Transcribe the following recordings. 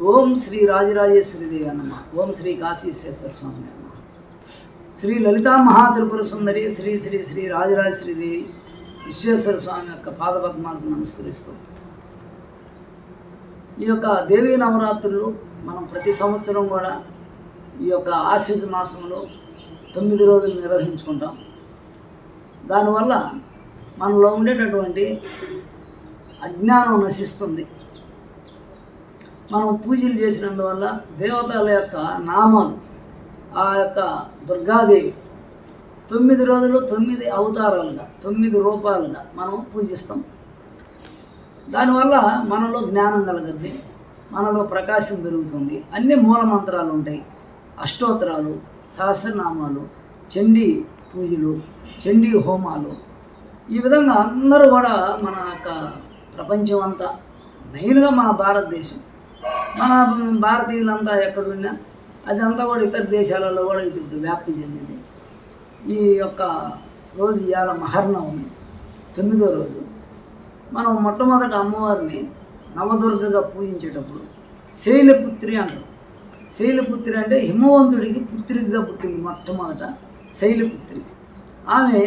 ఓం శ్రీ రాజరాజేశ్వరి దేవి ఓం శ్రీ కాశీశ్వేశ్వర స్వామి అన్నమ శ్రీ లలితా మహాత్రిపుర సుందరి శ్రీ శ్రీ శ్రీ రాజరాజశ్రీదేవి విశ్వేశ్వర స్వామి యొక్క పాదపద్మాలకు నమస్కరిస్తూ. ఈ యొక్క దేవీ నవరాత్రులు మనం ప్రతి సంవత్సరం కూడా ఈ యొక్క ఆశ్వజ మాసంలో తొమ్మిది రోజులు నిర్వహించుకుంటాం. దానివల్ల మనలో ఉండేటటువంటి అజ్ఞానం నశిస్తుంది. మనం పూజలు చేసినందువల్ల దేవతల యొక్క నామాలు ఆ యొక్క దుర్గాదేవి తొమ్మిది రోజులు తొమ్మిది అవతారాలుగా తొమ్మిది రూపాలుగా మనం పూజిస్తాం. దానివల్ల మనలో జ్ఞానం కలగద్ది మనలో ప్రకాశం పెరుగుతుంది. అన్ని మూల మంత్రాలు ఉంటాయి. అష్టోత్తరాలు సహస్రనామాలు చండీ పూజలు చండీ హోమాలు. ఈ విధంగా అందరూ కూడా మన యొక్క ప్రపంచం అంతా మెయిన్గా మన భారతదేశం. మన భారతీయులంతా ఎక్కడున్నా అదంతా కూడా ఇతర దేశాలలో కూడా ఇది వ్యాప్తి చెందింది. ఈ యొక్క రోజు ఇవాళ మహర్నవమి తొమ్మిదో రోజు. మనం మొట్టమొదట అమ్మవారిని నవదుర్గగా పూజించేటప్పుడు శైలపుత్రి అంటారు శైలపుత్రి అంటే హిమవంతుడికి పుత్రిగా పుట్టింది మొట్టమొదట శైలపుత్రి. ఆమె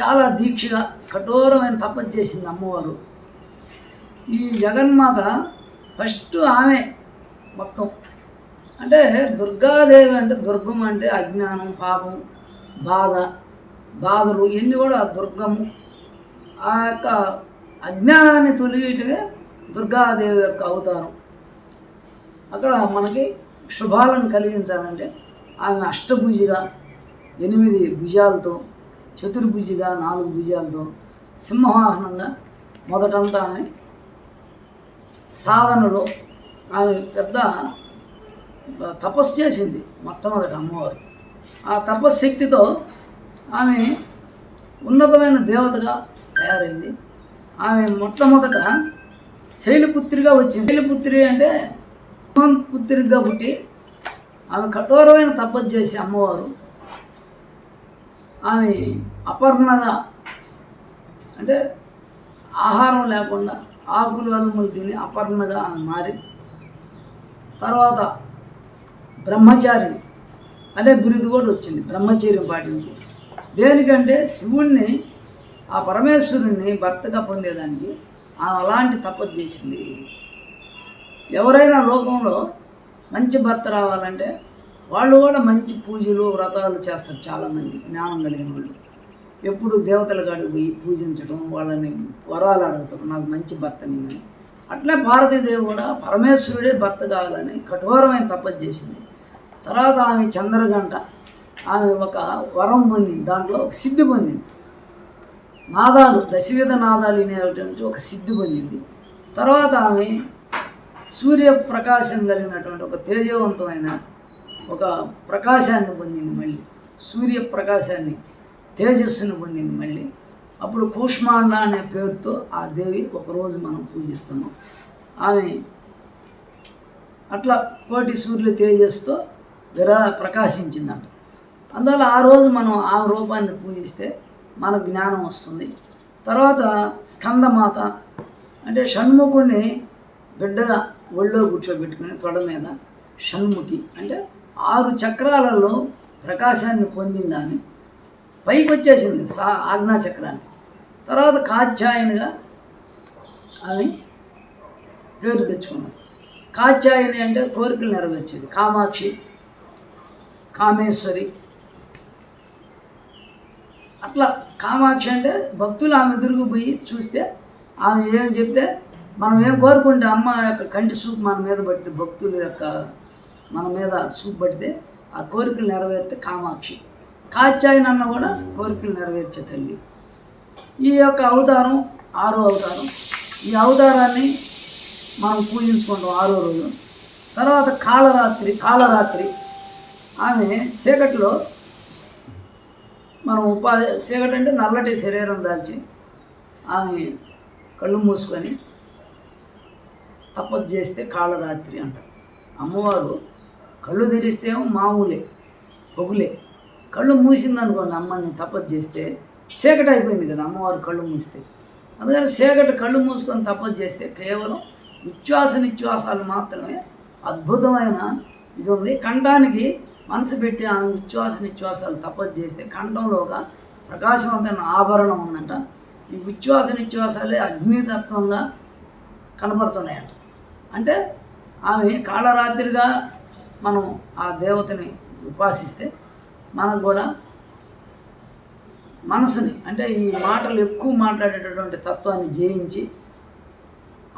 చాలా దీక్షగా కఠోరమైన తపస్సు చేసింది అమ్మవారు. ఈ జగన్మాత ఫస్ట్ ఆమె మొత్తం. అంటే దుర్గాదేవి అంటే దుర్గం అంటే అజ్ఞానం పాపం బాధ బాధలు ఇవన్నీ కూడా దుర్గము. ఆ యొక్క అజ్ఞానాన్ని తొలగిటమే దుర్గాదేవి యొక్క అవతారం. అక్కడ మనకి శుభాలను కలిగించాలంటే ఆమె అష్టభుజిగా ఎనిమిది భుజాలతో చతుర్భుజిగా నాలుగు భుజాలతో సింహవాహనంగా మొదటంతా ఆమె సాధనలో ఆమె పెద్ద తపస్సు చేసింది మొట్టమొదటి అమ్మవారు. ఆ తపశ్శక్తితో ఆమె ఉన్నతమైన దేవతగా తయారైంది. ఆమె మొట్టమొదట శైలిపుత్రిగా వచ్చింది. శైలిపుత్రి అంటే పుత్రిగా పుట్టి ఆమె కఠోరమైన తపస్సు చేసి అమ్మవారు. ఆమె అపర్ణగా అంటే ఆహారం లేకుండా ఆకులు అలుములు తిని అపర్ణగా మారి తర్వాత బ్రహ్మచారిని అనే బిరుదు కూడా వచ్చింది బ్రహ్మచర్యం పాటించి. దేనికంటే శివుణ్ణి ఆ పరమేశ్వరుణ్ణి భర్తగా పొందేదానికి ఆమె అలాంటి తపస్సు చేసింది. ఎవరైనా లోకంలో మంచి భర్త రావాలంటే వాళ్ళు కూడా మంచి పూజలు వ్రతాలు చేస్తారు చాలామంది జ్ఞానం కలిగిన వాళ్ళు. ఎప్పుడు దేవతల కాడికి పోయి పూజించడం వాళ్ళని వరాలు అడుగుతారు నాకు మంచి భర్త అట్లే భారతీదేవి కూడా పరమేశ్వరుడే భర్త కావాలని కఠోరమైన తపస్సు చేసింది. తర్వాత ఆమె చంద్రగంట ఆమె ఒక వరం పొందింది. దాంట్లో ఒక సిద్ధి పొందింది. నాదాలు దశవిధ నాదాలు అనేటువంటి ఒక సిద్ధి పొందింది. తర్వాత ఆమె సూర్య ప్రకాశం కలిగినటువంటి ఒక తేజవంతమైన ఒక ప్రకాశాన్ని పొందింది మళ్ళీ. సూర్య ప్రకాశాన్ని తేజస్సును పొందింది మళ్ళీ. అప్పుడు కూష్మాండ అనే పేరుతో ఆ దేవి ఒకరోజు మనం పూజిస్తున్నాం. ఆమె అట్లా కోటి సూర్యుల తేజస్తో విరా ప్రకాశించిందంట. అందువల్ల ఆ రోజు మనం ఆ రూపాన్ని పూజిస్తే మన జ్ఞానం వస్తుంది. తర్వాత స్కందమాత అంటే షణ్ముఖుని బిడ్డగా ఒళ్ళో కూర్చోబెట్టుకుని తొడ మీద షణ్ముఖి అంటే ఆరు చక్రాలలో ప్రకాశాన్ని పొందిందని పైకి వచ్చేసింది సా ఆజ్ఞా చక్రాన్ని తర్వాత కాత్యాయనిగా ఆమె పేరు తెచ్చుకున్నాం కాత్యాయని అంటే కోరికలు నెరవేర్చేది. కామాక్షి కామేశ్వరి. అట్లా కామాక్షి అంటే భక్తులు ఆమె ఎదురుకు పోయి చూస్తే ఆమె ఏం చెప్తే మనం ఏం కోరుకుంటే అమ్మ యొక్క కంటి సూప్ మన మీద పడితే భక్తుల యొక్క మన మీద సూప్ పడితే ఆ కోరికలు నెరవేరితే కామాక్షి. కాచాయనన్న కూడా కోరికలు నెరవేర్చే తల్లి. ఈ యొక్క అవతారం ఆరో అవతారం. ఈ అవతారాన్ని మనం పూజించుకుంటాం ఆరో రోజు. తర్వాత కాళరాత్రి కాళరాత్రి ఆమె చీకటిలో మనం ఉపాధి చీకటి అంటే నల్లటి శరీరం దాల్చి ఆమె కళ్ళు మూసుకొని తపస్సు చేస్తే కాళరాత్రి అంటారు. అమ్మవారు కళ్ళు తెరిస్తేమో మామూలే పొగులే. కళ్ళు మూసిందనుకోండి అమ్మని తపస్సు చేస్తే చీకటి అయిపోయింది కదా అమ్మవారు కళ్ళు మూస్తే. అందుకని చీకటి కళ్ళు మూసుకొని తపస్సు చేస్తే కేవలం ఉచ్ఛ్వాస నిశ్వాసాలు మాత్రమే అద్భుతమైన ఇది ఉంది. కంఠానికి మనసు పెట్టి ఆ ఉచ్ఛ్వాస నిశ్వాసాలు తపస్సు చేస్తే కంఠంలో ఒక ప్రకాశవంతమైన ఆభరణం ఉందంట. ఈ ఉచ్ఛ్వాస నిశ్వాసాలే అగ్నితత్వంగా కనబడుతున్నాయంట. అంటే ఆమె కాళరాత్రిగా మనం ఆ దేవతని ఉపాసిస్తే మనకు కూడా మనసుని అంటే ఈ మాటలు ఎక్కువ మాట్లాడేటటువంటి తత్వాన్ని జయించి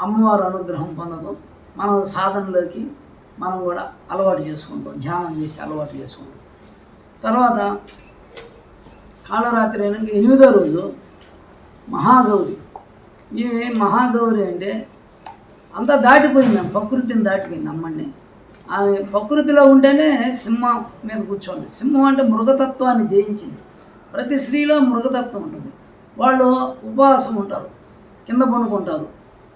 అమ్మవారు అనుగ్రహం పొందడం మనం సాధనలోకి మనం కూడా అలవాటు చేసుకుంటాం ధ్యానం చేసి అలవాటు చేసుకుంటాం. తర్వాత కాళరాత్రి అయినాక ఎనిమిదో రోజు మహాగౌరి. ఈమె మహాగౌరి అంటే అంతా దాటిపోయింది ప్రకృతిని దాటిపోయింది అమ్మని ఆమె ప్రకృతిలో ఉంటేనే సింహం మీద కూర్చోండి సింహం అంటే మృగతత్వాన్ని జయించింది. ప్రతి స్త్రీలో మృగతత్వం ఉంటుంది. వాళ్ళు ఉపవాసం ఉంటారు. కింద పనుకుంటారు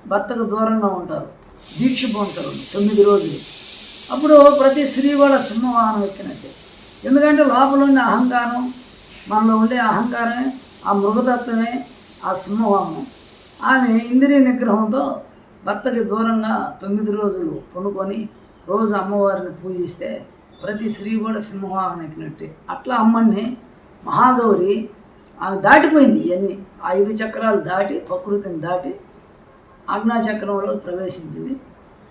భర్తకు దూరంగా ఉంటారు. దీక్ష పొందుతారు. తొమ్మిది రోజులు. అప్పుడు ప్రతి స్త్రీ వాళ్ళ సింహవాహనం ఎక్కినట్టే. ఎందుకంటే లోపల ఉండే అహంకారం మనలో ఉండే అహంకారమే ఆ మృగతత్వమే ఆ సింహవాహనం. ఆమె ఇంద్రియ నిగ్రహంతో భర్తకి దూరంగా తొమ్మిది రోజులు కొనుక్కొని రోజు అమ్మవారిని పూజిస్తే ప్రతి స్త్రీ కూడా సింహవాహనం ఎక్కినట్టే. అట్లా అమ్మని మహాగౌరి ఆమె దాటిపోయింది ఇవన్నీ ఐదు చక్రాలు దాటి ప్రకృతిని దాటి ఆజ్ఞాచక్రంలో ప్రవేశించింది.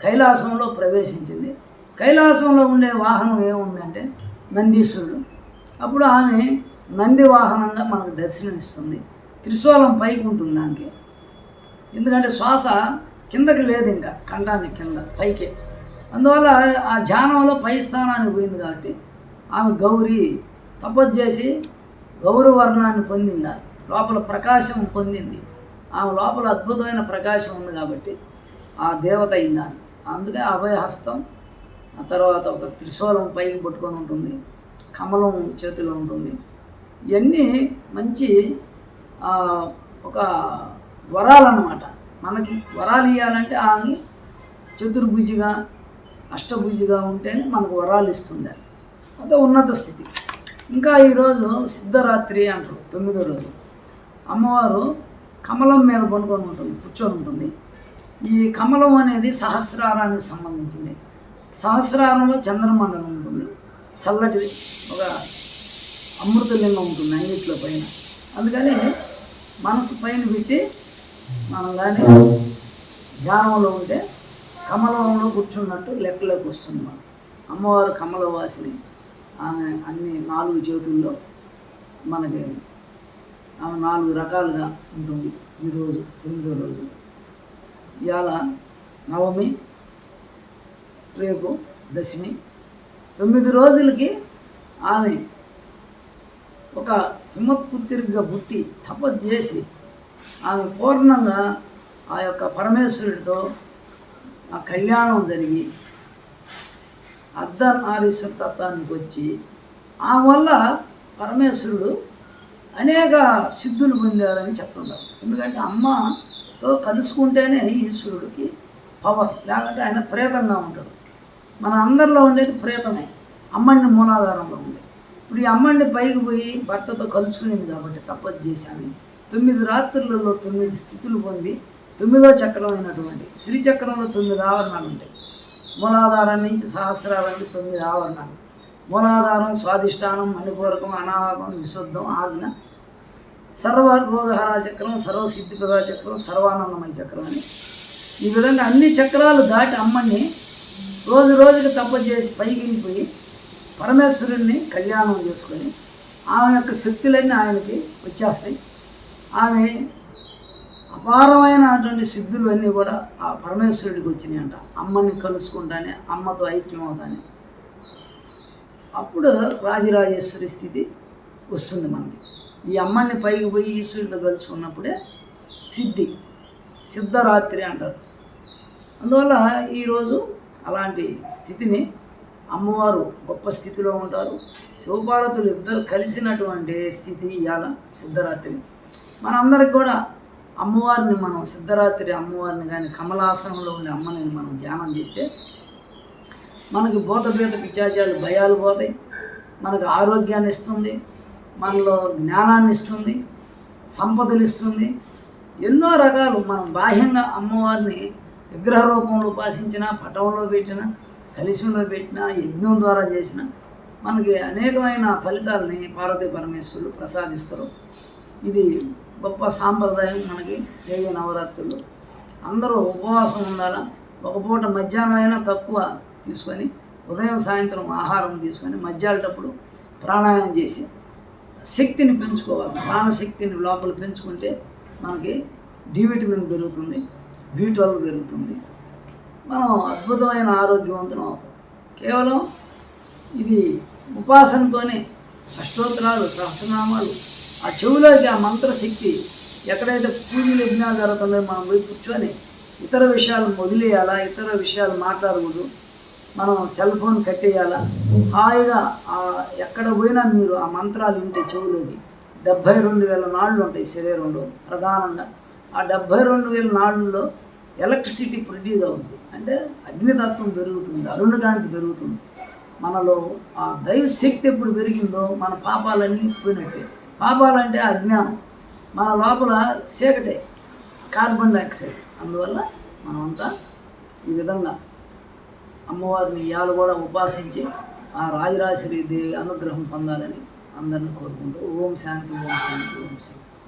కైలాసంలో ప్రవేశించింది. కైలాసంలో ఉండే వాహనం ఏముందంటే నందీశ్వరుడు. అప్పుడు ఆమె నంది వాహనంగా మనకు దర్శనమిస్తుంది. త్రిశూలం పైకి ఉంటుంది దానికి. ఎందుకంటే శ్వాస కిందకి లేదు ఇంకా కంఠానికి కింద పైకే. అందువల్ల ఆ ధ్యానంలో పై స్థానానికి పోయింది కాబట్టి ఆమె గౌరీ తపస్సు చేసి గౌరవర్ణాన్ని పొందింది. లోపల ప్రకాశం పొందింది. ఆమె లోపల అద్భుతమైన ప్రకాశం ఉంది కాబట్టి ఆ దేవత అయిందాన్ని అందుకే అభయహస్తం ఆ తర్వాత ఒక త్రిశూలం పైకి పట్టుకొని ఉంటుంది కమలం చేతిలో ఉంటుంది. ఇవన్నీ మంచి ఒక వరాలన్నమాట. మనకి వరాలు ఇవ్వాలంటే ఆమె చతుర్భుజిగా అష్టభుజిగా ఉంటేనే మనకు వరాలు ఇస్తుంది అదే ఉన్నత స్థితి. ఇంకా ఈరోజు సిద్ధరాత్రి అంటారు తొమ్మిదో రోజు. అమ్మవారు కమలం మీద పనుకొని ఉంటుంది కూర్చొని ఉంటుంది. ఈ కమలం అనేది సహస్రారానికి సంబంధించింది. సహస్రారంలో చంద్రమండలం ఉంటుంది. చల్లటిది ఒక అమృతలింగం ఉంటుంది అన్నింటిలో పైన. అందుకని మనసు పైన పెట్టి మనం కానీ ధ్యానంలో ఉంటే కమలంలో కూర్చున్నట్టు లెక్కలోకి వస్తుంది మనం అమ్మవారు కమలవాసిని. ఆమె అన్ని నాలుగు చేతుల్లో మనకి ఆమె నాలుగు రకాలుగా ఉంటుంది ఈరోజు తొమ్మిదో రోజు. ఇవాళ నవమి రేపు దశమి. తొమ్మిది రోజులకి ఆమె ఒక హిమత్పుత్రిగా పుట్టి తపస్సు చేసి ఆమె పూర్ణంగా ఆ యొక్క పరమేశ్వరుడితో ఆ కళ్యాణం జరిగి అర్ధనారీశ్వర తత్వానికి వచ్చి ఆ వల్ల పరమేశ్వరుడు అనేక సిద్ధులు పొందారని చెప్తున్నారు ఎందుకంటే అమ్మతో కలుసుకుంటేనే ఈశ్వరుడికి పవర్ లేకుంటే ఆయన ప్రేతంగా ఉంటాడు. మన అందరిలో ఉండేది ప్రేతమే అమ్మండి మూలాధారంలో ఉంది ఇప్పుడు ఈ అమ్మండి పైకి పోయి భర్తతో కలుసుకునేది కాబట్టి తపస్సు చేశాను. తొమ్మిది రాత్రులలో తొమ్మిది స్థితులు పొంది తొమ్మిదో చక్రం అయినటువంటి శ్రీచక్రంలో తొమ్మిది ఆవరణాలు ఉంటాయి. మూలాధారం నుంచి సహస్రాలకి తొమ్మిది ఆవరణాలు. మూలాధారం స్వాదిష్టానం మణిపూరకం అనాహకం విశుద్ధం ఆజ్ఞ. సర్వ రోగహర చక్రం సర్వ సిద్ధిపద చక్రం సర్వానందమయ చక్రం అని. ఈ విధంగా అన్ని చక్రాలు దాటి అమ్మని రోజు రోజుకి తప్ప చేసి పైకిపోయి పరమేశ్వరుణ్ణి కళ్యాణం చేసుకొని ఆమె యొక్క శక్తులన్నీ ఆయనకి వచ్చేస్తాయి. ఆమె అపారమైనటువంటి సిద్ధులు అన్నీ కూడా ఆ పరమేశ్వరుడికి వచ్చినాయి అంట అమ్మని కలుసుకుంటానే అమ్మతో ఐక్యం అవుతానే అప్పుడు రాజరాజేశ్వరి స్థితి వస్తుంది మనకి. ఈ అమ్మని పైకి పోయి ఈశ్వరుడితో కలుసుకున్నప్పుడే సిద్ధి సిద్ధరాత్రి అంటారు. అందువల్ల ఈరోజు అలాంటి స్థితిని అమ్మవారు గొప్ప స్థితిలో ఉంటారు. శివపార్వతులు ఇద్దరు కలిసినటువంటి స్థితి ఇవాళ సిద్ధరాత్రి. మనందరికి కూడా అమ్మవారిని మనం సిద్ధరాత్రి అమ్మవారిని కానీ కమలాసనంలో ఉండే అమ్మని మనం ధ్యానం చేస్తే మనకి భూతభేద పిచాచాలు భయాలు పోతాయి. మనకు ఆరోగ్యాన్ని ఇస్తుంది. మనలో జ్ఞానాన్ని ఇస్తుంది. సంపదలు ఇస్తుంది. ఎన్నో రకాలు మనం బాహ్యంగా అమ్మవారిని విగ్రహ రూపంలో ఉపాసించిన పటంలో పెట్టిన కలిశంలో పెట్టిన యజ్ఞం ద్వారా చేసిన మనకి అనేకమైన ఫలితాలని పార్వతీ పరమేశ్వరులు ప్రసాదిస్తారు. ఇది గొప్ప సాంప్రదాయం మనకి దేవి నవరాత్రులు. అందరూ ఉపవాసం ఉండాలా? ఒక పూట మధ్యాహ్నం అయినా తక్కువ తీసుకొని ఉదయం సాయంత్రం ఆహారం తీసుకొని మధ్యాహ్నటప్పుడు ప్రాణాయామం చేసి శక్తిని పెంచుకోవాలి. ప్రాణశక్తిని లోపల పెంచుకుంటే మనకి డి విటమిన్ పెరుగుతుంది బి ట్వెల్వ్ పెరుగుతుంది. మనం అద్భుతమైన ఆరోగ్యవంతం అవుతాం. కేవలం ఇది ఉపాసనతోనే అష్టోత్తరాలు సహస్రనామాలు ఆ చెవిలో ఆ మంత్రశక్తి ఎక్కడైతే పూజలు యజ్ఞాలు జరుగుతున్నాయో మనం పోయి కూర్చొని ఇతర విషయాలు వదిలేయాలా ఇతర విషయాలు మాట్లాడకూడదు. మనం సెల్ ఫోన్ కట్టేయాలా? హాయిగా ఎక్కడ పోయినా మీరు ఆ మంత్రాలు వింటే చెవులోకి డెబ్భై రెండు వేల నాళ్ళు ఉంటాయి శరీరంలో ప్రధానంగా. ఆ డెబ్భై రెండు వేల నాళ్ళలో ఎలక్ట్రిసిటీ ప్రొడ్యూస్ అవుతుంది అంటే అగ్నితత్వం పెరుగుతుంది అరుణకాంతి పెరుగుతుంది. మనలో ఆ దైవ శక్తి ఎప్పుడు పెరిగిందో మన పాపాలన్నీ పోయినట్టే. పాపాలంటే అజ్ఞానం మన లోపల చీకటే కార్బన్ డైఆక్సైడ్. అందువల్ల మనమంతా ఈ విధంగా అమ్మవారిని ఇవాళ కూడా ఉపాసించి ఆ రాజరాజశ్రీ దేవి అనుగ్రహం పొందాలని అందరిని కోరుకుంటూ ఓం శాంతి ఓం శాంతి ఓం శాంతి.